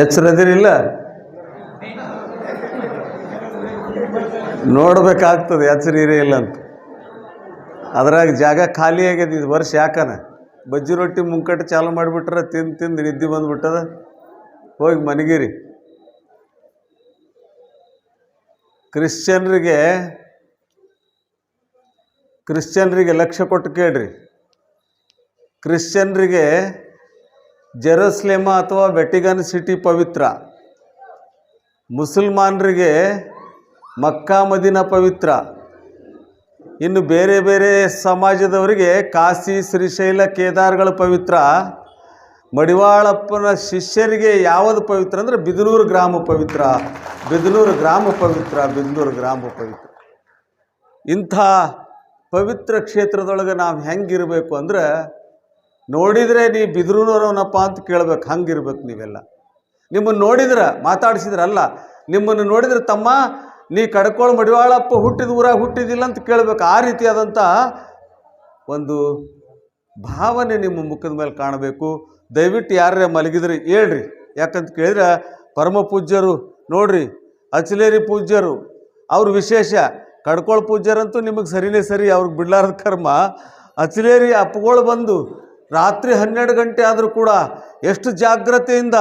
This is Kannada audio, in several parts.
ಎಚ್ಚರದಿರಿಲ್ಲ? ನೋಡಬೇಕಾಗ್ತದೆ, ಎಚ್ಚರಿ ಇರೇ ಇಲ್ಲ ಅಂತ. ಅದ್ರಾಗ ಜಾಗ ಖಾಲಿ ಆಗ್ಯದ ಇದು ವರ್ಷ ಯಾಕನ? ಬಜ್ಜಿ ರೊಟ್ಟಿ ಮುಂಕಟ್ಟು ಚಾಲು ಮಾಡಿಬಿಟ್ರೆ, ತಿಂದು ತಿಂದು ನಿದ್ದೆ ಬಂದ್ಬಿಟ್ಟದ? ಹೋಗಿ ಮನಗಿರಿ. ಕ್ರಿಶ್ಚಿಯನ್ರಿಗೆ ಕ್ರಿಶ್ಚಿಯನ್ರಿಗೆ ಲಕ್ಷ್ಯ ಕೊಟ್ಟು ಕೇಳ್ರಿ. ಕ್ರಿಶ್ಚಿಯನ್ರಿಗೆ ಜೆರೂಸಲೇಮ ಅಥವಾ ವೆಟಿಗನ್ ಸಿಟಿ ಪವಿತ್ರ. ಮುಸಲ್ಮಾನರಿಗೆ ಮಕ್ಕಾ ಮದಿನ ಪವಿತ್ರ. ಇನ್ನು ಬೇರೆ ಬೇರೆ ಸಮಾಜದವರಿಗೆ ಕಾಶಿ, ಶ್ರೀಶೈಲ, ಕೇದಾರ್ಗಳು ಪವಿತ್ರ. ಮಡಿವಾಳಪ್ಪನ ಶಿಷ್ಯರಿಗೆ ಯಾವುದು ಪವಿತ್ರ ಅಂದರೆ ಬಿದನೂರು ಗ್ರಾಮ ಪವಿತ್ರ. ಬಿದನೂರು ಗ್ರಾಮ ಪವಿತ್ರ, ಬಿದನೂರು ಗ್ರಾಮ ಪವಿತ್ರ. ಇಂಥ ಪವಿತ್ರ ಕ್ಷೇತ್ರದೊಳಗೆ ನಾವು ಹೆಂಗಿರಬೇಕು ಅಂದ್ರೆ ನೋಡಿದರೆ ನೀ ಬಿದ್ರೂನವ್ರವನಪ್ಪ ಅಂತ ಕೇಳ್ಬೇಕು, ಹಂಗಿರ್ಬೇಕು ನೀವೆಲ್ಲ. ನಿಮ್ಮನ್ನು ನೋಡಿದ್ರೆ, ಮಾತಾಡಿಸಿದ್ರಲ್ಲ, ನಿಮ್ಮನ್ನು ನೋಡಿದ್ರೆ, ತಮ್ಮ, ನೀ ಕಡ್ಕೊಳ್ಳೋ ಮಡಿವಾಳಪ್ಪ ಹುಟ್ಟಿದ ಊರಾಗ ಹುಟ್ಟಿದಿಲ್ಲ ಅಂತ ಕೇಳಬೇಕು. ಆ ರೀತಿಯಾದಂಥ ಒಂದು ಭಾವನೆ ನಿಮ್ಮ ಮುಖದ ಮೇಲೆ ಕಾಣಬೇಕು. ದಯವಿಟ್ಟು ಯಾರೇ ಮಲಗಿದ್ರೆ, ಹೇಳ್ರಿ. ಯಾಕಂತ ಕೇಳಿದ್ರೆ, ಪರಮ ಪೂಜ್ಯರು, ನೋಡ್ರಿ, ಅಚಲೇರಿ ಪೂಜ್ಯರು, ಅವ್ರ ವಿಶೇಷ, ಕಡ್ಕೊಳ್ ಪೂಜ್ಯರಂತೂ ನಿಮಗೆ ಸರಿನೇ ಸರಿ, ಅವ್ರಿಗೆ ಬಿಡ್ಲಾರದ ಕರ್ಮ. ಅಚಲೇರಿ ಅಪ್ಪಗಳು ಬಂದು ರಾತ್ರಿ ಹನ್ನೆರಡು ಗಂಟೆ ಆದರೂ ಕೂಡ ಎಷ್ಟು ಜಾಗ್ರತೆಯಿಂದ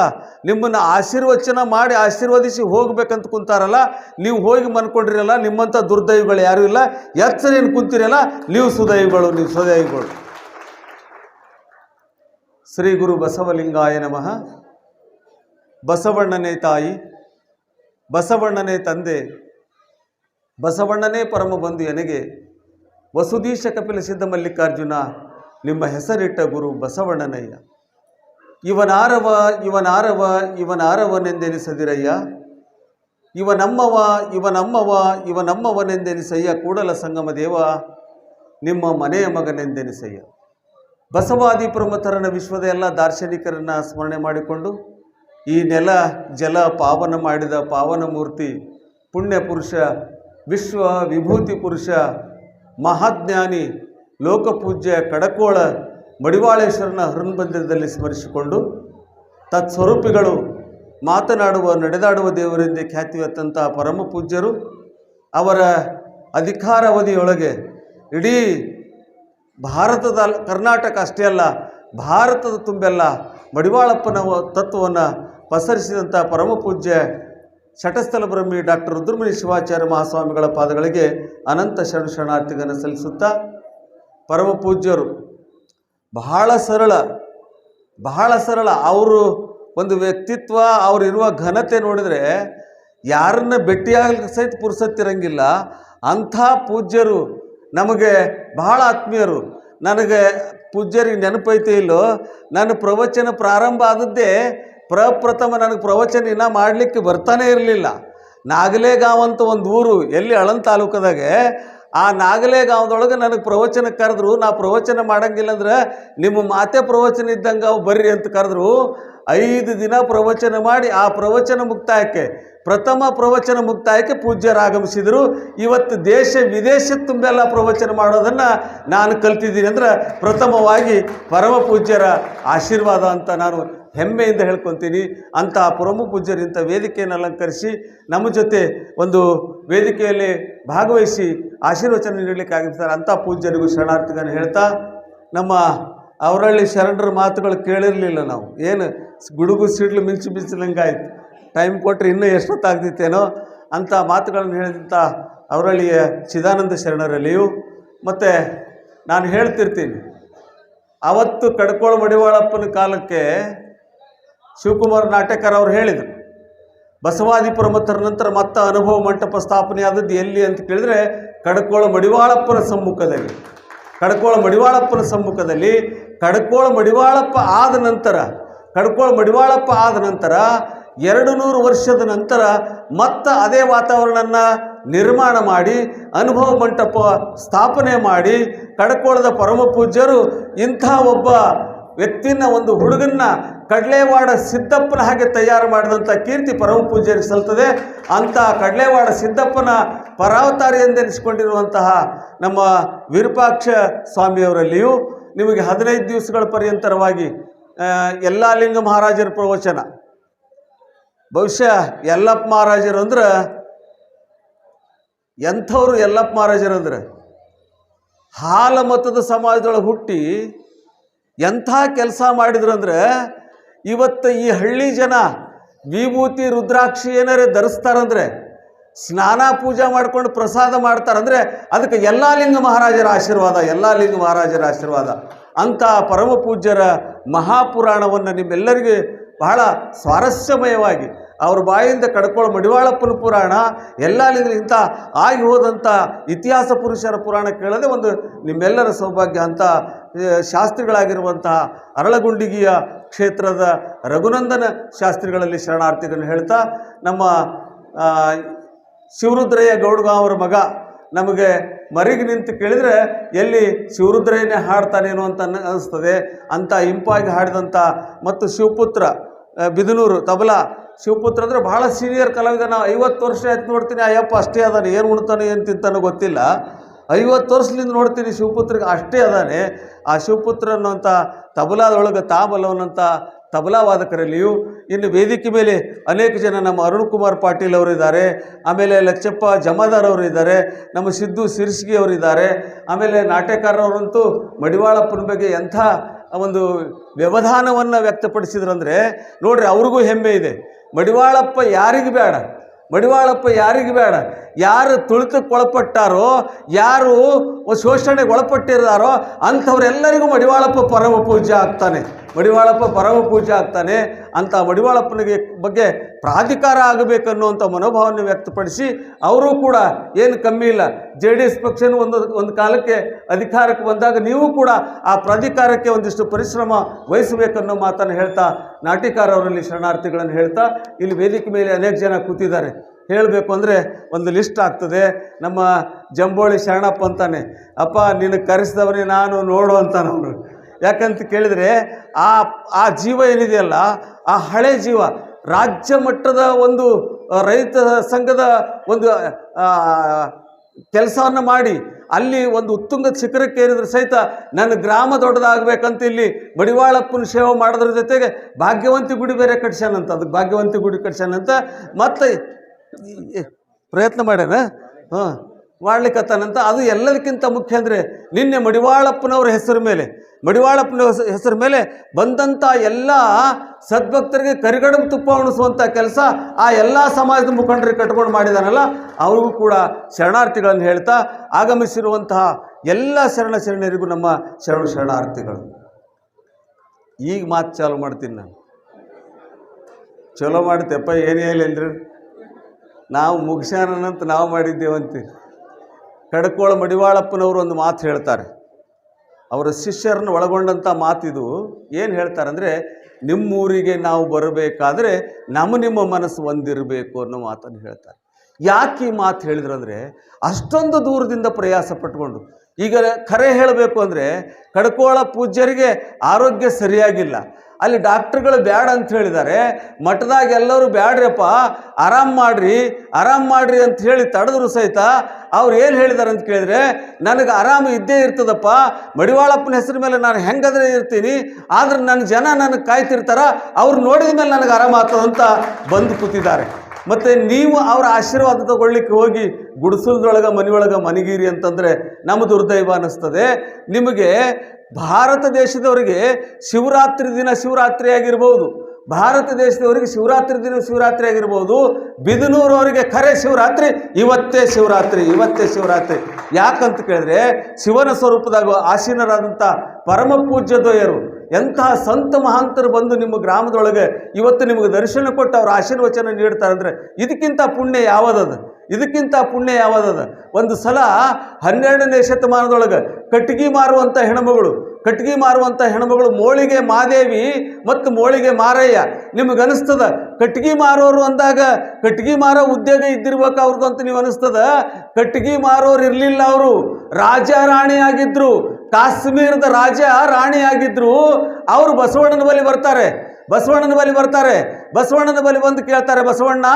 ನಿಮ್ಮನ್ನು ಆಶೀರ್ವಚನ ಮಾಡಿ ಆಶೀರ್ವದಿಸಿ ಹೋಗಬೇಕಂತ ಕುಂತಾರಲ್ಲ, ನೀವು ಹೋಗಿ ಮನ್ಕೊಂಡಿರಲ್ಲ ನಿಮ್ಮಂಥ ದುರ್ದೈವಗಳು ಯಾರೂ ಇಲ್ಲ. ಎಚ್ಚರ ಏನು ಕುಂತಿರಲ್ಲ, ನೀವು ಸುದೈವಗಳು ನೀವು ಸುದೈವಗಳು ಶ್ರೀ ಗುರು ಬಸವಲಿಂಗಾಯ ನಮಃ. ಬಸವಣ್ಣನೇ ತಾಯಿ, ಬಸವಣ್ಣನೇ ತಂದೆ, ಬಸವಣ್ಣನೇ ಪರಮ ಬಂಧು ಎನಗೆ, ವಸುದೀಶ ಕಪಿಲ ಸಿದ್ಧ ಮಲ್ಲಿಕಾರ್ಜುನ ನಿಮ್ಮ ಹೆಸರಿಟ್ಟ ಗುರು ಬಸವಣ್ಣನಯ್ಯ. ಇವನಾರವ ಇವನಾರವ, ಇವನಾರವನೆಂದೆನಿಸದಿರಯ್ಯ. ಇವನಮ್ಮವ ಇವನಮ್ಮವ, ಇವನಮ್ಮವನೆಂದೆನಿಸಯ್ಯ. ಕೂಡಲ ಸಂಗಮ ದೇವ, ನಿಮ್ಮ ಮನೆಯ ಮಗನೆಂದೆನಿಸಯ್ಯ. ಬಸವಾದಿ ಪ್ರಮುಖರನ್ನ ವಿಶ್ವದ ಎಲ್ಲ ದಾರ್ಶನಿಕರನ್ನು ಸ್ಮರಣೆ ಮಾಡಿಕೊಂಡು ಈ ನೆಲ ಜಲ ಪಾವನ ಮಾಡಿದ ಪಾವನ ಮೂರ್ತಿ ಪುಣ್ಯ ಪುರುಷ ವಿಶ್ವ ವಿಭೂತಿ ಪುರುಷ, ಮಹಾಜ್ಞಾನಿ ಲೋಕಪೂಜ್ಯ ಕಡಕೋಳ ಮಡಿವಾಳೇಶ್ವರನ ಹೃನ್ಬಂದಿರದಲ್ಲಿ ಸ್ಮರಿಸಿಕೊಂಡು ತತ್ಸ್ವರೂಪಿಗಳು ಮಾತನಾಡುವ, ನಡೆದಾಡುವ ದೇವರೆಂದೇ ಖ್ಯಾತಿವತ್ತಂಥ ಪರಮ ಪೂಜ್ಯರು ಅವರ ಅಧಿಕಾರಾವಧಿಯೊಳಗೆ ಇಡೀ ಭಾರತದ ಕರ್ನಾಟಕ ಅಷ್ಟೇ ಅಲ್ಲ, ಭಾರತದ ತುಂಬೆಲ್ಲ, ಮಡಿವಾಳಪ್ಪನ ತತ್ವವನ್ನು ಪಸರಿಸಿದಂಥ ಪರಮ ಪೂಜ್ಯ ಶಟಸ್ಥಲ ಬ್ರಹ್ಮಿ ಡಾಕ್ಟರ್ ರುದ್ರಮುನಿ ಶಿವಾಚಾರ್ಯ ಮಹಾಸ್ವಾಮಿಗಳ ಪಾದಗಳಿಗೆ ಅನಂತ ಶರಣ ಶರಣಾರ್ಥಿಗಳನ್ನು ಸಲ್ಲಿಸುತ್ತಾ ಪರಮ ಪೂಜ್ಯರು. ಬಹಳ ಸರಳ ಬಹಳ ಸರಳ. ಅವರು ಒಂದು ವ್ಯಕ್ತಿತ್ವ ಅವರಿರುವ ಘನತೆ ನೋಡಿದರೆ ಯಾರನ್ನ ಭೇಟಿಯಾಗಲಿಕ್ಕೆ ಸಹಿತ ಪುರುಸತ್ತಿರಂಗಿಲ್ಲ ಅಂಥ ಪೂಜ್ಯರು ನಮಗೆ ಬಹಳ ಆತ್ಮೀಯರು. ನನಗೆ ಪೂಜ್ಯರಿಗೆ ನೆನಪೈತೆ ಇಲ್ಲೋ, ನನ್ನ ಪ್ರವಚನ ಪ್ರಾರಂಭ ಆದದ್ದೇ ಪ್ರಪ್ರಥಮ ನನಗೆ ಪ್ರವಚನ ಇನ್ನೂ ಮಾಡಲಿಕ್ಕೆ ಬರ್ತಾನೆ ಇರಲಿಲ್ಲ. ನಾಗಲೇಗಾಂವ್ ಒಂದು ಊರು, ಎಲ್ಲಿ ಅಳನ್ ತಾಲೂಕದಾಗೆ ಆ ನಾಗಲೇಗಾಂವದೊಳಗೆ ನನಗೆ ಪ್ರವಚನ ಕರೆದ್ರು, ನಾ ಪ್ರವಚನ ಮಾಡಂಗಿಲ್ಲ ಅಂದ್ರೆ ನಿಮ್ಮ ಮಾತೆ ಪ್ರವಚನ ಇದ್ದಂಗೆ ಅವು ಬರ್ರಿ ಅಂತ ಕರೆದ್ರು. ಐದು ದಿನ ಪ್ರವಚನ ಮಾಡಿ, ಆ ಪ್ರವಚನ ಮುಕ್ತಾಯಕ್ಕೆ, ಪ್ರಥಮ ಪ್ರವಚನ ಮುಕ್ತಾಯಕ್ಕೆ ಪೂಜ್ಯರಾಗಮಿಸಿದರು ಇವತ್ತು ದೇಶ ವಿದೇಶ ತುಂಬೆಲ್ಲ ಪ್ರವಚನ ಮಾಡೋದನ್ನು ನಾನು ಕಲ್ತಿದ್ದೀನಿ ಅಂದ್ರೆ ಪ್ರಥಮವಾಗಿ ಪರಮ ಪೂಜ್ಯರ ಆಶೀರ್ವಾದ ಅಂತ ನಾನು ಹೆಮ್ಮೆಯಿಂದ ಹೇಳ್ಕೊತೀನಿ. ಅಂತ ಪರಮ ಪೂಜ್ಯರಿಂಥ ವೇದಿಕೆಯನ್ನು ಅಲಂಕರಿಸಿ ನಮ್ಮ ಜೊತೆ ಒಂದು ವೇದಿಕೆಯಲ್ಲಿ ಭಾಗವಹಿಸಿ ಆಶೀರ್ವಚನ ನೀಡಲಿಕ್ಕೆ ಆಗಿರ್ತಾರೆ ಅಂಥ ಪೂಜ್ಯರಿಗೂ ಶರಣಾರ್ಥಿಗಳನ್ನು ಹೇಳ್ತಾ ನಮ್ಮ ಅವರಳ್ಳಿ ಶರಣರ ಮಾತುಗಳು ಕೇಳಿರಲಿಲ್ಲ ನಾವು. ಏನು ಗುಡುಗು ಸಿಡ್ಲು ಮಿಂಚು ಮಿಂಚಲಂಗಾಯ್ತು ಟೈಮ್ ಕೊಟ್ಟರೆ ಇನ್ನೂ ಎಷ್ಟೊತ್ತಾಗ್ತಿತ್ತೇನೋ ಅಂಥ ಮಾತುಗಳನ್ನು ಹೇಳಿದಂಥ ಅವರಳ್ಳಿಯ ಚಿದಾನಂದ ಶರಣರಲ್ಲಿಯೂ ಮತ್ತು ನಾನು ಹೇಳ್ತಿರ್ತೀನಿ. ಅವತ್ತು ಕಡ್ಕೋಳ ಮಡಿವಾಳಪ್ಪನ ಕಾಲಕ್ಕೆ ಶಿವಕುಮಾರ್ ನಾಟಕರ್ ಅವ್ರು ಹೇಳಿದರು. ಬಸವಾದಿ ಮತ್ತರ ನಂತರ ಮತ್ತೆ ಅನುಭವ ಮಂಟಪ ಸ್ಥಾಪನೆ ಆದದ್ದು ಎಲ್ಲಿ ಅಂತ ಕೇಳಿದ್ರೆ ಕಡಕೋಳ ಮಡಿವಾಳಪ್ಪನ ಸಮ್ಮುಖದಲ್ಲಿ. ಕಡಕೋಳ ಮಡಿವಾಳಪ್ಪನ ಸಮ್ಮುಖದಲ್ಲಿ ಕಡಕೋಳ ಮಡಿವಾಳಪ್ಪ ಆದ ನಂತರ, ಕಡಕೋಳ ಮಡಿವಾಳಪ್ಪ ಆದ ನಂತರ ಎರಡು ನೂರು ವರ್ಷದ ನಂತರ ಮತ್ತೆ ಅದೇ ವಾತಾವರಣನ ನಿರ್ಮಾಣ ಮಾಡಿ, ಅನುಭವ ಮಂಟಪ ಸ್ಥಾಪನೆ ಮಾಡಿ ಕಡಕೋಳದ ಪರಮ ಪೂಜ್ಯರು ಇಂಥ ಒಬ್ಬ ವ್ಯಕ್ತಿನ ಒಂದು ಹುಡುಗನ್ನ ಕಡ್ಲೇವಾಡ ಸಿದ್ದಪ್ಪನ ಹಾಗೆ ತಯಾರು ಮಾಡಿದಂಥ ಕೀರ್ತಿ ಪರಮ ಪೂಜ್ಯರಿಗೆ ಸಲ್ತದೆ. ಅಂಥ ಕಡಲೆವಾಡ ಸಿದ್ದಪ್ಪನ ಪರಾವತಾರಿ ಎಂದೆನಿಸಿಕೊಂಡಿರುವಂತಹ ನಮ್ಮ ವಿರೂಪಾಕ್ಷ ಸ್ವಾಮಿಯವರಲ್ಲಿಯೂ ನಿಮಗೆ ಹದಿನೈದು ದಿವಸಗಳ ಪರ್ಯಂತರವಾಗಿ ಎಲ್ಲ ಲಿಂಗ ಮಹಾರಾಜರ ಪ್ರವಚನ. ಬಹುಶಃ ಯಲ್ಲಪ್ಪ ಮಹಾರಾಜರು ಅಂದ್ರೆ, ಎಂಥವ್ರು ಯಲ್ಲಪ್ಪ ಮಹಾರಾಜರು ಅಂದ್ರೆ, ಹಾಲ ಮತದ ಸಮಾಜದೊಳಗೆ ಹುಟ್ಟಿ ಎಂಥ ಕೆಲಸ ಮಾಡಿದ್ರು ಅಂದ್ರೆ ಇವತ್ತು ಈ ಹಳ್ಳಿ ಜನ ವಿಭೂತಿ ರುದ್ರಾಕ್ಷಿ ಏನಾರೇ ಧರಿಸ್ತಾರಂದ್ರೆ, ಸ್ನಾನ ಪೂಜೆ ಮಾಡ್ಕೊಂಡು ಪ್ರಸಾದ ಮಾಡ್ತಾರಂದ್ರೆ, ಅದಕ್ಕೆ ಎಲ್ಲ ಲಿಂಗ ಮಹಾರಾಜರ ಆಶೀರ್ವಾದ, ಎಲ್ಲ ಲಿಂಗ ಮಹಾರಾಜರ ಆಶೀರ್ವಾದ. ಅಂಥ ಪರಮ ಪೂಜ್ಯರ ಮಹಾಪುರಾಣವನ್ನು ನಿಮ್ಮೆಲ್ಲರಿಗೆ ಬಹಳ ಸ್ವಾರಸ್ಯಮಯವಾಗಿ ಅವ್ರ ಬಾಯಿಂದ ಕಡ್ಕೊಳ್ಳೋ ಮಡಿವಾಳಪ್ಪನ ಪುರಾಣ ಎಲ್ಲ ಇಂಥ ಆಗಿ ಹೋದಂಥ ಇತಿಹಾಸ ಪುರುಷರ ಪುರಾಣ ಕೇಳದೆ ಒಂದು ನಿಮ್ಮೆಲ್ಲರ ಸೌಭಾಗ್ಯ ಅಂತ ಶಾಸ್ತ್ರಿಗಳಾಗಿರುವಂತಹ ಅರಳಗುಂಡಿಗಿಯ ಕ್ಷೇತ್ರದ ರಘುನಂದನ ಶಾಸ್ತ್ರಿಗಳಲ್ಲಿ ಶರಣಾರ್ಥಿಗಳನ್ನು ಹೇಳ್ತಾ, ನಮ್ಮ ಶಿವರುದ್ರಯ್ಯ ಅವರ ಮಗ ನಮಗೆ ಮರಿಗೆ ನಿಂತು ಕೇಳಿದರೆ ಎಲ್ಲಿ ಶಿವರುದ್ರಯ್ಯನೇ ಹಾಡ್ತಾನೇನೋ ಅಂತ ಅನ್ನಿಸ್ತದೆ ಅಂಥ ಇಂಪಾಗಿ ಹಾಡಿದಂಥ ಮತ್ತು ಶಿವಪುತ್ರ ಬಿದನೂರು, ತಬಲಾ ಶಿವಪುತ್ರ ಅಂದರೆ ಭಾಳ ಸೀನಿಯರ್ ಕಲಾವಿದ. ನಾವು ಐವತ್ತು ವರ್ಷ ಆಯ್ತು ನೋಡ್ತೀನಿ, ಅಯ್ಯಪ್ಪ, ಅಷ್ಟೇ ಅದಾನೆ, ಏನು ಉಣ್ತಾನೆ, ಏನು ತಿಂತಾನೋ ಗೊತ್ತಿಲ್ಲ. ಐವತ್ತು ವರ್ಷದಿಂದ ನೋಡ್ತೀನಿ ಶಿವಪುತ್ರಿಗೆ ಅಷ್ಟೇ ಅದಾನೆ. ಆ ಶಿವಪುತ್ರ ಅನ್ನುವಂಥ ತಬಲಾದೊಳಗೆ ತಾಬಲವನ್ನಂಥ ತಬಲಾ ವಾದಕರಲ್ಲಿಯೂ ಇನ್ನು ವೇದಿಕೆ ಮೇಲೆ ಅನೇಕ ಜನ ನಮ್ಮ ಅರುಣ್ ಕುಮಾರ್ ಪಾಟೀಲ್ ಅವರಿದ್ದಾರೆ. ಆಮೇಲೆ ಲಕ್ಷಪ್ಪ ಜಮಾದಾರ್ ಅವರು ಇದ್ದಾರೆ ನಮ್ಮ ಸಿದ್ದು ಸಿರ್ಸ್ಗಿ ಅವರು ಇದ್ದಾರೆ ಆಮೇಲೆ ನಾಟ್ಯಕಾರರವರಂತೂ ಮಡಿವಾಳಪ್ಪನ ಬಗ್ಗೆ ಎಂಥ ಒಂದು ವ್ಯವಧಾನವನ್ನು ವ್ಯಕ್ತಪಡಿಸಿದ್ರಂದರೆ, ನೋಡ್ರಿ ಅವ್ರಿಗೂ ಹೆಮ್ಮೆ ಇದೆ. ಮಡಿವಾಳಪ್ಪ ಯಾರಿಗೆ ಬೇಡ. ಮಡಿವಾಳಪ್ಪ ಯಾರಿಗೆ ಬೇಡ. ಯಾರು ತುಳಿತಕ್ಕೆ ಒಳಪಟ್ಟಾರೋ ಯಾರು ಶೋಷಣೆಗೆ ಒಳಪಟ್ಟಿರ್ತಾರೋ ಅಂಥವ್ರೆಲ್ಲರಿಗೂ ಮಡಿವಾಳಪ್ಪ ಪರಮ ಪೂಜೆ ಆಗ್ತಾನೆ. ಮಡಿವಾಳಪ್ಪ ಪರಮ ಪೂಜೆ ಆಗ್ತಾನೆ. ಅಂತ ಮಡಿವಾಳಪ್ಪನಿಗೆ ಬಗ್ಗೆ ಪ್ರಾಧಿಕಾರ ಆಗಬೇಕನ್ನುವಂಥ ಮನೋಭಾವನೆ ವ್ಯಕ್ತಪಡಿಸಿ ಅವರು ಕೂಡ ಏನು ಕಮ್ಮಿ ಇಲ್ಲ. ಜೆ ಡಿ ಎಸ್ ಪಕ್ಷನೂ ಒಂದು ಒಂದು ಕಾಲಕ್ಕೆ ಅಧಿಕಾರಕ್ಕೆ ಬಂದಾಗ ನೀವು ಕೂಡ ಆ ಪ್ರಾಧಿಕಾರಕ್ಕೆ ಒಂದಿಷ್ಟು ಪರಿಶ್ರಮ ವಹಿಸಬೇಕನ್ನೋ ಮಾತನ್ನು ಹೇಳ್ತಾ ನಾಟಿಕಾರವರಲ್ಲಿ ಶರಣಾರ್ಥಿಗಳನ್ನು ಹೇಳ್ತಾ ಇಲ್ಲಿ ವೇದಿಕೆ ಮೇಲೆ ಅನೇಕ ಜನ ಕೂತಿದ್ದಾರೆ. ಹೇಳಬೇಕು ಅಂದರೆ ಒಂದು ಲಿಸ್ಟ್ ಆಗ್ತದೆ. ನಮ್ಮ ಜಂಬೋಳಿ ಶರಣಪ್ಪ ಅಂತಾನೆ, ಅಪ್ಪ ನಿನಗೆ ಕರೆಸಿದವನೇ ನಾನು, ನೋಡು ಅಂತಾನೆ ಅವನು. ಯಾಕಂತ ಕೇಳಿದರೆ ಆ ಆ ಜೀವ ಏನಿದೆಯಲ್ಲ, ಆ ಹಳೆ ಜೀವ, ರಾಜ್ಯ ಮಟ್ಟದ ಒಂದು ರೈತ ಸಂಘದ ಒಂದು ಕೆಲಸವನ್ನು ಮಾಡಿ, ಅಲ್ಲಿ ಒಂದು ಉತ್ತುಂಗದ ಶಿಖರಕ್ಕೆ ಏರಿದ್ರೆ ಸಹಿತ ನನ್ನ ಗ್ರಾಮ ದೊಡ್ಡದಾಗಬೇಕಂತ ಇಲ್ಲಿ ಮಡಿವಾಳಪ್ಪನ ಸೇವೆ ಮಾಡೋದ್ರ ಜೊತೆಗೆ ಭಾಗ್ಯವಂತಿ ಗುಡಿ ಬೇರೆ ಕಟ್ಸ್ಯಾನಂತ ಅದಕ್ಕೆ ಭಾಗ್ಯವಂತಿ ಗುಡಿ ಕಟ್ಸ್ಯಾನಂತ ಮತ್ತೆ ಪ್ರಯತ್ನ ಮಾಡ್ಯಾನ? ಹಾಂ. ಮಾಡ್ಲಿಕ್ಕತ್ತಾನಂತ ಅದು ಎಲ್ಲದಕ್ಕಿಂತ ಮುಖ್ಯ ಅಂದರೆ ನಿನ್ನೆ ಮಡಿವಾಳಪ್ಪನವರ ಹೆಸರು ಮೇಲೆ. ಮಡಿವಾಳಪ್ಪನ ಹೆಸ- ಹೆಸರು ಮೇಲೆ ಬಂದಂಥ ಎಲ್ಲ ಸದ್ಭಕ್ತರಿಗೆ ಕರಿಗಡಬು ತುಪ್ಪ ಉಣಿಸುವಂಥ ಕೆಲಸ ಆ ಎಲ್ಲ ಸಮಾಜದ ಮುಖಂಡರಿಗೆ ಕಟ್ಕೊಂಡು ಮಾಡಿದಾನಲ್ಲ, ಅವ್ರಿಗೂ ಕೂಡ ಶರಣಾರ್ಥಿಗಳನ್ನು ಹೇಳ್ತಾ ಆಗಮಿಸಿರುವಂತಹ ಎಲ್ಲ ಶರಣ ಶರಣರಿಗೂ ನಮ್ಮ ಶರಣ ಶರಣಾರ್ಥಿಗಳು. ಈಗ ಮಾತು ಚಾಲು ಮಾಡ್ತೀನಿ ನಾನು. ಚಲೋ ಮಾಡ್ತೆಪ್ಪ ಏನೇ ಇಲ್ಲ ಅಂದ್ರೆ. ನಾವು ಮುಗಿಸ್ಯಾನಂತ ನಾವು ಮಾಡಿದ್ದೇವಂತೆ. ಕಡ್ಕೋಳ ಮಡಿವಾಳಪ್ಪನವರು ಒಂದು ಮಾತು ಹೇಳ್ತಾರೆ. ಅವರ ಶಿಷ್ಯರನ್ನು ಒಳಗೊಂಡಂಥ ಮಾತಿದು ಏನು ಹೇಳ್ತಾರೆ ಅಂದರೆ ನಿಮ್ಮೂರಿಗೆ ನಾವು ಬರಬೇಕಾದ್ರೆ ನಮ್ಮ ನಿಮ್ಮ ಮನಸ್ಸು ಒಂದಿರಬೇಕು ಅನ್ನೋ ಮಾತನ್ನು ಹೇಳ್ತಾರೆ. ಯಾಕೆ ಈ ಮಾತು ಹೇಳಿದ್ರು ಅಂದರೆ ಅಷ್ಟೊಂದು ದೂರದಿಂದ ಪ್ರಯಾಸ ಪಟ್ಕೊಂಡು, ಈಗ ಖರೆ ಹೇಳಬೇಕು ಅಂದರೆ, ಕಡ್ಕೋಳ ಪೂಜ್ಯರಿಗೆ ಆರೋಗ್ಯ ಸರಿಯಾಗಿಲ್ಲ. ಅಲ್ಲಿ ಡಾಕ್ಟ್ರುಗಳು ಬ್ಯಾಡ ಅಂತ ಹೇಳಿದ್ದಾರೆ. ಮಠದಾಗ ಎಲ್ಲರೂ ಬ್ಯಾಡ್ರಪ್ಪ, ಆರಾಮ್ ಮಾಡ್ರಿ ಆರಾಮ್ ಮಾಡ್ರಿ ಅಂತ ಹೇಳಿ ತಡೆದ್ರು ಸಹಿತ ಅವ್ರು ಏನು ಹೇಳಿದಾರೆ ಅಂತ ಕೇಳಿದ್ರೆ, ನನಗೆ ಆರಾಮ ಇದ್ದೇ ಇರ್ತದಪ್ಪ. ಮಡಿವಾಳಪ್ಪನ ಹೆಸರು ಮೇಲೆ ನಾನು ಹೆಂಗಾದ್ರೆ ಇರ್ತೀನಿ. ಆದ್ರೆ ನನ್ನ ಜನ ನನಗೆ ಕಾಯ್ತಿರ್ತಾರ. ಅವ್ರು ನೋಡಿದ ಮೇಲೆ ನನಗೆ ಆರಾಮ ಅಂತ ಬಂದು ಕೂತಿದ್ದಾರೆ. ಮತ್ತು ನೀವು ಅವರ ಆಶೀರ್ವಾದ ತಗೊಳ್ಳಿಕ್ಕೆ ಹೋಗಿ ಗುಡಿಸಲ್ದೊಳಗೆ ಮನೆಯೊಳಗೆ ಮನಗಿರಿ ಅಂತಂದರೆ ನಮ್ಮ ದುರ್ದೈವ ಅನ್ನಿಸ್ತದೆ ನಿಮಗೆ ಭಾರತ ದೇಶದವರಿಗೆ ಶಿವರಾತ್ರಿ ದಿನ ಶಿವರಾತ್ರಿ ಆಗಿರ್ಬೋದು, ಭಾರತ ದೇಶದವರಿಗೆ ಶಿವರಾತ್ರಿ ದಿನ ಶಿವರಾತ್ರಿ ಆಗಿರ್ಬೋದು, ಬಿದನೂರವರಿಗೆ ಖರೆ ಶಿವರಾತ್ರಿ, ಇವತ್ತೇ ಶಿವರಾತ್ರಿ ಇವತ್ತೇ ಶಿವರಾತ್ರಿ. ಯಾಕಂತ ಕೇಳಿದ್ರೆ ಶಿವನ ಸ್ವರೂಪದಾಗ ಆಸೀನರಾದಂಥ ಪರಮ ಪೂಜ್ಯ ದ್ವಯರು ಎಂತಹ ಸಂತ ಮಹಾಂತರು ಬಂದು ನಿಮ್ಮ ಗ್ರಾಮದೊಳಗೆ ಇವತ್ತು ನಿಮಗೆ ದರ್ಶನ ಕೊಟ್ಟು ಅವ್ರ ಆಶೀರ್ವಚನ ನೀಡ್ತಾರೆ ಅಂದರೆ ಇದಕ್ಕಿಂತ ಪುಣ್ಯ ಯಾವುದದ? ಇದಕ್ಕಿಂತ ಪುಣ್ಯ ಯಾವುದದ? ಒಂದು ಸಲ ಹನ್ನೆರಡನೇ ಶತಮಾನದೊಳಗೆ ಕಟ್ಟಿಗೆ ಮಾರುವಂಥ ಹೆಣ್ಮಗಳು ಕಟ್ಟಿಗೆ ಮಾರುವಂಥ ಹೆಣ್ಮಗಳು ಮೋಳಿಗೆ ಮಾದೇವಿ ಮತ್ತು ಮೋಳಿಗೆ ಮಾರಯ್ಯ. ನಿಮಗನಿಸ್ತದ ಕಟ್ಟಿಗೆ ಮಾರೋರು ಅಂದಾಗ ಕಟ್ಟಿಗೆ ಮಾರೋ ಉದ್ಯೋಗ ಇದ್ದಿರ್ಬೇಕು ಅವ್ರದ್ದು ಅಂತ ನೀವು ಅನಿಸ್ತದ ಕಟ್ಟಿಗೆ ಮಾರೋರು ಇರಲಿಲ್ಲ ಅವರು. ರಾಜ ರಾಣಿ ಆಗಿದ್ರು, ಕಾಶ್ಮೀರದ ರಾಜ ರಾಣಿ ಆಗಿದ್ರು, ಅವರು ಬಸವಣ್ಣನ ಬಳಿ ಬರ್ತಾರೆ. ಬಸವಣ್ಣನ ಬಳಿ ಬರ್ತಾರೆ. ಬಸವಣ್ಣನ ಬಳಿ ಬಂದು ಕೇಳ್ತಾರೆ, ಬಸವಣ್ಣ,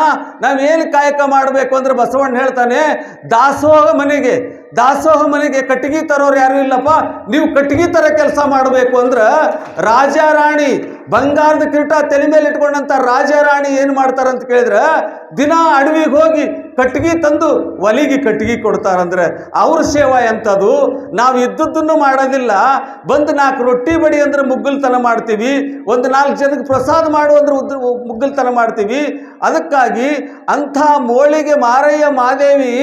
ನಾವೇನು ಕಾಯಕ ಮಾಡಬೇಕು? ಅಂದ್ರೆ ಬಸವಣ್ಣ ಹೇಳ್ತಾನೆ, ದಾಸೋಹ ಮನೆಗೆ ದಾಸೋಹ ಮನೆಗೆ ಕಟ್ಟಿಗೆ ತರೋರು ಯಾರು ಇಲ್ಲಪ್ಪ. ನೀವು ಕಟ್ಟಿಗೆ ತರ ಕೆಲಸ ಮಾಡಬೇಕು ಅಂದ್ರೆ ರಾಜ ರಾಣಿ, ಬಂಗಾರದ ಕಿರೀಟ ತಲೆ ಮೇಲೆ ಇಟ್ಕೊಂಡಂತ ರಾಜ ರಾಣಿ ಏನು ಮಾಡ್ತಾರಂತ ಕೇಳಿದ್ರೆ ದಿನ ಅಡವಿಗೆ ಹೋಗಿ ಕಟ್ಟಿಗೆ ತಂದು ಒಲಿಗೆ ಕಟ್ಟಿಗೆ ಕೊಡ್ತಾರಂದ್ರೆ ಅವ್ರ ಸೇವಾ ಎಂಥದ್ದು ನಾವು ಇದ್ದದ್ದನ್ನು ಮಾಡೋದಿಲ್ಲ. ಬಂದು ನಾಲ್ಕು ರೊಟ್ಟಿ ಬಡಿ ಅಂದ್ರೆ ಮುಗ್ಗಲ್ತನ ಮಾಡ್ತೀವಿ. ಒಂದು ನಾಲ್ಕು ಜನಕ್ಕೆ ಪ್ರಸಾದ ಮಾಡು ಅಂದ್ರೆ ಉದ್ ಮುಗ್ಗಲ್ತನ ಮಾಡ್ತೀವಿ. ಅದಕ್ಕಾಗಿ ಅಂಥ ಮೋಳಿಗೆ ಮಾರಯ್ಯ ಮಾದೇವಿ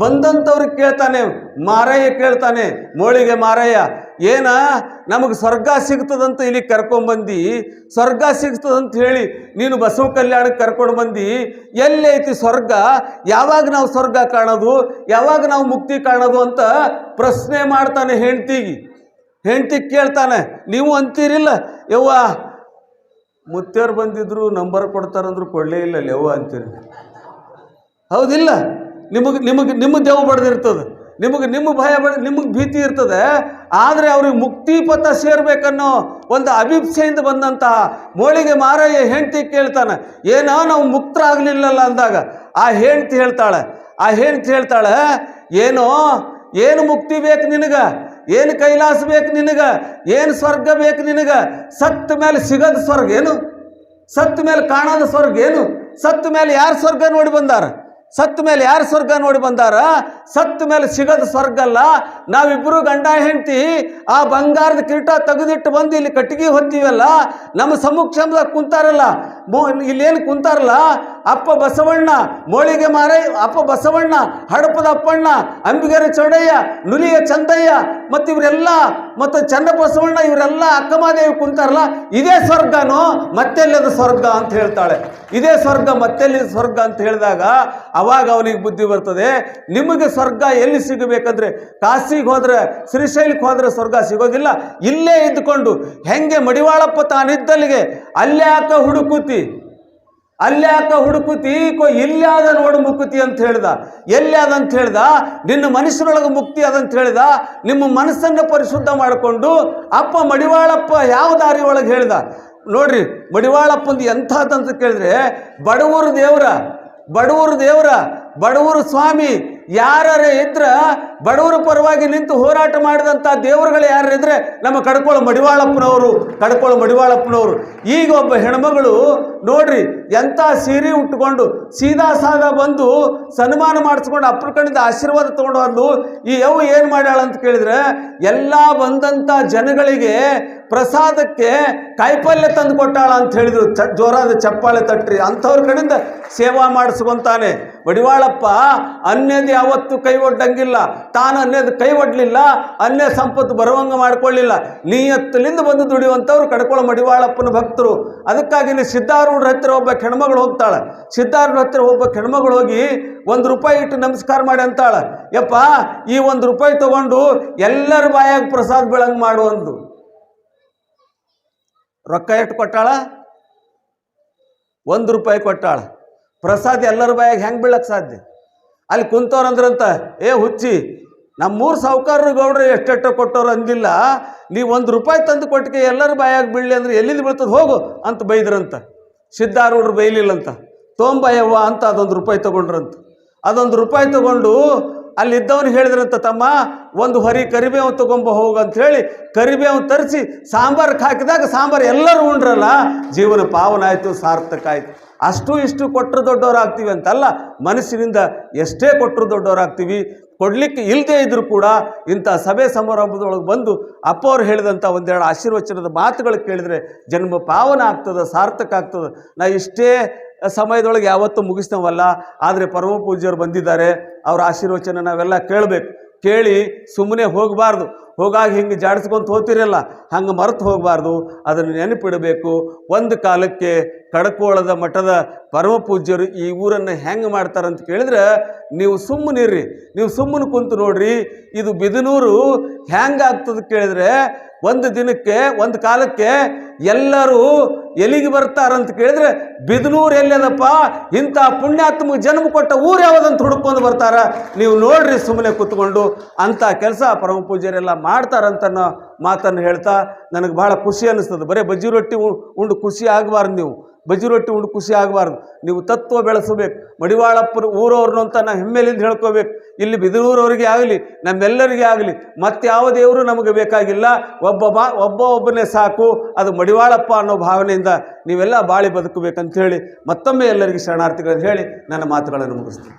ಬಂದಂಥವ್ರಿಗೆ ಕೇಳ್ತಾನೆ, ಮಾರಯ್ಯ ಕೇಳ್ತಾನೆ, ಮೋಳಿಗೆ ಮಾರಯ್ಯ ಏನ? ನಮಗೆ ಸ್ವರ್ಗ ಸಿಗ್ತದಂತ ಇಲ್ಲಿ ಕರ್ಕೊಂಡ್ಬಂದು ಸ್ವರ್ಗ ಸಿಗ್ತದಂತ ಹೇಳಿ ನೀನು ಬಸವ ಕಲ್ಯಾಣಕ್ಕೆ ಕರ್ಕೊಂಡು ಬಂದು. ಎಲ್ಲೈತಿ ಸ್ವರ್ಗ? ಯಾವಾಗ ನಾವು ಸ್ವರ್ಗ ಕಾಣೋದು? ಯಾವಾಗ ನಾವು ಮುಕ್ತಿ ಕಾಣೋದು ಅಂತ ಪ್ರಶ್ನೆ ಮಾಡ್ತಾನೆ ಹೆಂಡ್ತಿಗೆ ಹೆಂಡ್ತಿ ಕೇಳ್ತಾನೆ, ನೀವು ಅಂತೀರಿಲ್ಲ? ಯವ್ವ ಮುತ್ತೆಯವ್ರು ಬಂದಿದ್ರು ನಂಬರ್ ಕೊಡ್ತಾರಂದ್ರು ಕೊಡಲೇ ಇಲ್ಲ ಯವ್ವ ಅಂತೀರಿ. ಹೌದಿಲ್ಲ, ನಿಮಗೆ ನಿಮಗೆ, ನಿಮ್ಮ ದೇವು ಬಡ್ದಿರ್ತದೆ. ನಿಮಗೆ ನಿಮ್ಮ ಭಯ ಬಡ ನಿಮಗೆ ಭೀತಿ ಇರ್ತದೆ, ಆದರೆ ಅವ್ರಿಗೆ ಮುಕ್ತಿ ಪಥ ಸೇರ್ಬೇಕನ್ನೋ ಒಂದು ಅಭಿಪ್ಸೆಯಿಂದ ಬಂದಂತಹ ಮೋಳಿಗೆ ಮಾರಯ್ಯ ಹೆಂಡತಿ ಕೇಳ್ತಾನೆ ಏನೋ ನಾವು ಮುಕ್ತರಾಗಲಿಲ್ಲಲ್ಲ ಅಂದಾಗ, ಆ ಹೆಂಡತಿ ಹೇಳ್ತಾಳೆ, ಆ ಹೆಂಡತಿ ಹೇಳ್ತಾಳೆ, ಏನೋ, ಏನು ಮುಕ್ತಿ ಬೇಕು ನಿನಗೆ? ಏನು ಕೈಲಾಸ ಬೇಕು ನಿನಗೆ? ಏನು ಸ್ವರ್ಗ ಬೇಕು ನಿನಗೆ? ಸತ್ತ ಮೇಲೆ ಸಿಗದ ಸ್ವರ್ಗ ಏನು? ಸತ್ತ ಮೇಲೆ ಕಾಣದ ಸ್ವರ್ಗ ಏನು? ಸತ್ತ ಮೇಲೆ ಯಾರು ಸ್ವರ್ಗ ನೋಡಿ ಬಂದಾರ? ಸತ್ತ ಮೇಲೆ ಯಾರು ಸ್ವರ್ಗ ನೋಡಿ ಬಂದಾರ? ಸತ್ತ ಮೇಲೆ ಸಿಗದ ಸ್ವರ್ಗ ಅಲ್ಲ. ನಾವಿಬ್ಬರು ಗಂಡ ಹೆಂಡತಿ, ಆ ಬಂಗಾರದ ಕಿರೀಟ ತೆಗೆದಿಟ್ಟು ಬಂದು ಇಲ್ಲಿ ಕಟ್ಟಿಗೆ ಹೊತ್ತೀವಲ್ಲ ನಮ್ಮ ಸಮಕ್ಷಮದಾಗ ಕುಂತಾರಲ್ಲ. ಮೋ ಇಲ್ಲೇನು ಕುಂತಾರಲ್ಲ? ಅಪ್ಪ ಬಸವಣ್ಣ, ಮೋಳಿಗೆ ಮಾರೈ, ಅಪ್ಪ ಬಸವಣ್ಣ, ಹಡಪದ ಅಪ್ಪಣ್ಣ, ಅಂಬಿಗರ ಚೌಡಯ್ಯ, ನುಲಿಯ ಚಂದಯ್ಯ, ಮತ್ತು ಇವರೆಲ್ಲ, ಮತ್ತು ಚನ್ನ ಬಸವಣ್ಣ, ಇವರೆಲ್ಲ ಅಕ್ಕಮಾದೇವಿ ಕುಂತಾರಲ್ಲ, ಇದೇ ಸ್ವರ್ಗನೋ? ಮತ್ತೆಲ್ಲದ ಸ್ವರ್ಗ ಅಂತ ಹೇಳ್ತಾಳೆ. ಇದೇ ಸ್ವರ್ಗ ಮತ್ತೆಲ್ಲಿ ಸ್ವರ್ಗ ಅಂತ ಹೇಳಿದಾಗ ಅವಾಗ ಅವನಿಗೆ ಬುದ್ಧಿ ಬರ್ತದೆ. ನಿಮಗೆ ಸ್ವರ್ಗ ಎಲ್ಲಿ ಸಿಗಬೇಕಂದ್ರೆ, ಕಾಶಿಗೆ ಹೋದ್ರೆ, ಶ್ರೀಶೈಲಕ್ಕೆ ಹೋದ್ರೆ ಸ್ವರ್ಗ ಸಿಗೋದಿಲ್ಲ. ಇಲ್ಲೇ ಇದ್ದುಕೊಂಡು, ಹೆಂಗೆ ಮಡಿವಾಳಪ್ಪ ತಾನಿದ್ದಲ್ಲಿಗೆ, ಅಲ್ಲೇ ಯಾಕ ಹುಡುಕುತ್ತಿ ಅಲ್ಯಾಕ ಹುಡುಕುತಿ, ಕೋ ಇಲ್ಲಾದ ನೋಡು ಮುಕ್ಕುತಿ ಅಂತ ಹೇಳ್ದ. ಎಲ್ಲಿ ಅಂತ ಹೇಳ್ದ? ನಿನ್ನ ಮನಸ್ಸಿನೊಳಗೆ ಮುಕ್ತಿ ಅದಂತ ಹೇಳ್ದ. ನಿಮ್ಮ ಮನಸ್ಸನ್ನು ಪರಿಶುದ್ಧ ಮಾಡಿಕೊಂಡು ಅಪ್ಪ ಮಡಿವಾಳಪ್ಪ ಯಾವ ದಾರಿ ಒಳಗೆ ಹೇಳ್ದ? ನೋಡ್ರಿ, ಮಡಿವಾಳಪ್ಪಂದು ಎಂಥದ್ದಂತ ಕೇಳಿದ್ರೆ, ಬಡವರು ದೇವ್ರ ಬಡವರು ದೇವ್ರ, ಬಡವರು ಸ್ವಾಮಿ ಯಾರೇ ಇದ್ರ ಬಡವರ ಪರವಾಗಿ ನಿಂತು ಹೋರಾಟ ಮಾಡಿದಂಥ ದೇವರುಗಳು ಯಾರು ಇದ್ರೆ ನಮ್ಮ ಕಡ್ಕೊಳ ಮಡಿವಾಳಪ್ಪನವರು ಕಡ್ಕೊಳ ಮಡಿವಾಳಪ್ಪನವರು. ಈಗ ಒಬ್ಬ ಹೆಣ್ಮಗಳು ನೋಡ್ರಿ ಎಂಥ ಸೀರೆ ಉಟ್ಕೊಂಡು ಸೀದಾ ಸಾದ ಬಂದು ಸನ್ಮಾನ ಮಾಡಿಸ್ಕೊಂಡು ಅಪ್ಪನ ಕಡೆಯಿಂದ ಆಶೀರ್ವಾದ ತಗೊಂಡು ಬಂದು ಈ ಯವ್ ಏನು ಮಾಡ್ಯಾಳ ಅಂತ ಕೇಳಿದ್ರೆ ಎಲ್ಲ ಬಂದಂಥ ಜನಗಳಿಗೆ ಪ್ರಸಾದಕ್ಕೆ ಕಾಯಿಪಲ್ಯ ತಂದು ಕೊಟ್ಟಾಳ ಅಂತ ಹೇಳಿದ್ರು. ಚ ಜೋರಾದ ಚಪ್ಪಾಳೆ ತಟ್ರಿ. ಅಂಥವ್ರ ಕಡೆಯಿಂದ ಸೇವಾ ಮಾಡಿಸ್ಕೊಂತಾನೆ. ಮಡಿವಾಳಪ್ಪ, ಅನ್ಯದ ಯಾವತ್ತೂ ಕೈ ಒಡ್ಡಂಗಿಲ್ಲ ತಾನು ಅನ್ಯದ ಕೈ ಒಡ್ಲಿಲ್ಲ ಅನ್ಯ ಸಂಪತ್ತು ಬರುವಂಗ ಮಾಡ್ಕೊಳ್ಳಿಲ್ಲ. ನೀಯತ್ತಲಿಂದ ಬಂದು ದುಡಿಯುವಂಥವ್ರು ಕಡ್ಕೊಳ್ಳೋ ಮಡಿವಾಳಪ್ಪನ ಭಕ್ತರು. ಅದಕ್ಕಾಗಿ ಸಿದ್ಧಾರೂಢರ ಹತ್ತಿರ ಒಬ್ಬ ಕೆಣಮಗಳು ಹೋಗ್ತಾಳೆ. ಸಿದ್ಧಾರೂಢರ ಹತ್ತಿರ ಒಬ್ಬ ಕೆಣಮಗಳು ಹೋಗಿ ಒಂದು ರೂಪಾಯಿ ಇಟ್ಟು ನಮಸ್ಕಾರ ಮಾಡಿ ಅಂತಾಳ. ಯಪ್ಪ, ಈ ಒಂದು ರೂಪಾಯಿ ತಗೊಂಡು ಎಲ್ಲರ ಬಾಯಾಗ ಪ್ರಸಾದ ಬೀಳಂಗೆ ಮಾಡು ಅಂದು. ರೊಕ್ಕ ಎಷ್ಟು ಕೊಟ್ಟಾಳ? ಒಂದು ರೂಪಾಯಿ ಕೊಟ್ಟಾಳ. ಪ್ರಸಾದ ಎಲ್ಲರ ಬಾಯಾಗ ಹೆಂಗೆ ಬೀಳಕ್ಕೆ ಸಾಧ್ಯ? ಅಲ್ಲಿ ಕುಂತವ್ರಂದ್ರಂತ ಏ ಹುಚ್ಚಿ, ನಮ್ಮೂರು ಸಾವುಕಾರರು ಗೌಡ್ರು ಎಷ್ಟೆಷ್ಟು ಕೊಟ್ಟವ್ರು ಅಂದಿಲ್ಲ ನೀವು ಒಂದು ರೂಪಾಯಿ ತಂದು ಕೊಟ್ಟಿಗೆ ಎಲ್ಲರೂ ಬಾಯಾಗಿ ಬೀಳಲಿ ಅಂದ್ರೆ ಎಲ್ಲಿಂದ ಬೀಳ್ತದೆ? ಹೋಗು, ಅಂತ ಬೈದ್ರಂತ. ಸಿದ್ಧಾರೂಢರು ಬೈಲಿಲ್ಲಂತ. ತೋಂಬಯ್ಯವ್ವ ಅಂತ ಅದೊಂದು ರೂಪಾಯಿ ತಗೊಂಡ್ರಂತ. ಅದೊಂದು ರೂಪಾಯಿ ತಗೊಂಡು ಅಲ್ಲಿದ್ದವನು ಹೇಳಿದ್ರಂತ, ತಮ್ಮ, ಒಂದು ಹೊರಿ ಕರಿಬೇವು ತೊಗೊಂಬ ಹೋಗು, ಅಂತ ಹೇಳಿ ಕರಿಬೇವು ತರಿಸಿ ಸಾಂಬಾರ್ಗೆ ಹಾಕಿದಾಗ ಸಾಂಬಾರು ಎಲ್ಲರೂ ಉಂಡ್ರಲ್ಲ. ಜೀವನ ಪಾವನ ಆಯಿತು, ಸಾರ್ಥಕ ಆಯಿತು. ಅಷ್ಟು ಇಷ್ಟು ಕೊಟ್ಟರು ದೊಡ್ಡವರಾಗ್ತೀವಿ ಅಂತಲ್ಲ ಮನಸ್ಸಿನಿಂದ ಎಷ್ಟೇ ಕೊಟ್ಟರು ದೊಡ್ಡವರಾಗ್ತೀವಿ. ಕೊಡಲಿಕ್ಕೆ ಇಲ್ಲದೇ ಇದ್ದರೂ ಕೂಡ ಇಂಥ ಸಭೆ ಸಮಾರಂಭದೊಳಗೆ ಬಂದು ಅಪ್ಪ ಅವ್ರು ಹೇಳಿದಂಥ ಒಂದೆರಡು ಆಶೀರ್ವಚನದ ಮಾತುಗಳು ಕೇಳಿದರೆ ಜನ್ಮ ಪಾವನ ಆಗ್ತದೆ, ಸಾರ್ಥಕ ಆಗ್ತದೆ. ನಾ ಇಷ್ಟೇ ಸಮಯದೊಳಗೆ ಯಾವತ್ತೂ ಮುಗಿಸ್ತೇವಲ್ಲ ಆದರೆ ಪರಮ ಪೂಜ್ಯರು ಬಂದಿದ್ದಾರೆ, ಅವ್ರ ಆಶೀರ್ವಚನ ನಾವೆಲ್ಲ ಕೇಳಬೇಕು. ಕೇಳಿ ಸುಮ್ಮನೆ ಹೋಗಬಾರ್ದು. ಹೋಗಾಗಿ ಹಿಂಗೆ ಜಾಡಿಸ್ಕೊಂತ ಹೋಗ್ತಿರಲ್ಲ, ಹಂಗೆ ಮರೆತು ಹೋಗಬಾರ್ದು. ಅದನ್ನು ನೆನಪಿಡಬೇಕು. ಒಂದು ಕಾಲಕ್ಕೆ ಕಡಕೋಳದ ಮಠದ ಪರಮ ಪೂಜ್ಯರು ಈ ಊರನ್ನು ಹೆಂಗೆ ಮಾಡ್ತಾರಂತ ಕೇಳಿದ್ರೆ, ನೀವು ಸುಮ್ಮನಿರ್ರಿ ನೀವು ಸುಮ್ಮನೆ ಕುಂತು ನೋಡ್ರಿ, ಇದು ಬಿದನೂರು ಹೆಂಗಾಗ್ತದೆ ಕೇಳಿದ್ರೆ, ಒಂದು ದಿನಕ್ಕೆ, ಒಂದು ಕಾಲಕ್ಕೆ ಎಲ್ಲರೂ ಎಲ್ಲಿಗೆ ಬರ್ತಾರಂತ ಕೇಳಿದ್ರೆ, ಬಿದನೂರು ಎಲ್ಲದಪ್ಪ ಇಂಥ ಪುಣ್ಯಾತ್ಮ ಜನ್ಮ ಕೊಟ್ಟ ಊರು ಯಾವುದಂತ ಹುಡುಕೊಂಡು ಬರ್ತಾರ? ನೀವು ನೋಡ್ರಿ ಸುಮ್ಮನೆ ಕೂತ್ಕೊಂಡು, ಅಂಥ ಕೆಲಸ ಪರಮ ಪೂಜ್ಯರೆಲ್ಲ ಮಾಡ್ತಾರಂತನ್ನೋ ಮಾತನ್ನು ಹೇಳ್ತಾ ನನಗೆ ಭಾಳ ಖುಷಿ ಅನ್ನಿಸ್ತದೆ. ಬರೀ ಬಜ್ಜಿ ರೊಟ್ಟಿ ಉಂಡು ಖುಷಿ ಆಗಬಾರ್ದು ನೀವು. ಬಜ್ಜಿ ರೊಟ್ಟಿ ಉಂಡು ಖುಷಿ ಆಗಬಾರ್ದು. ನೀವು ತತ್ವ ಬೆಳೆಸಬೇಕು. ಮಡಿವಾಳಪ್ಪನ ಊರವ್ರನ್ನು ಅಂತ ನಾವು ಹೆಮ್ಮೆಲಿಂದ ಹೇಳ್ಕೋಬೇಕು. ಇಲ್ಲಿ ಬಿದರೂರವರಿಗೆ ಆಗಲಿ, ನಮ್ಮೆಲ್ಲರಿಗೆ ಆಗಲಿ ಮತ್ತಾವ ದೇವರು ನಮಗೆ ಬೇಕಾಗಿಲ್ಲ, ಒಬ್ಬ ಬಾ ಒಬ್ಬ ಒಬ್ಬನೇ ಸಾಕು, ಅದು ಮಡಿವಾಳಪ್ಪ ಅನ್ನೋ ಭಾವನೆಯಿಂದ ನೀವೆಲ್ಲ ಬಾಳಿ ಬದುಕಬೇಕಂತ ಹೇಳಿ ಮತ್ತೊಮ್ಮೆ ಎಲ್ಲರಿಗೆ ಶರಣಾರ್ಥಿಗಳನ್ನು ಹೇಳಿ ನನ್ನ ಮಾತುಗಳನ್ನು ಮುಗಿಸ್ತೀನಿ.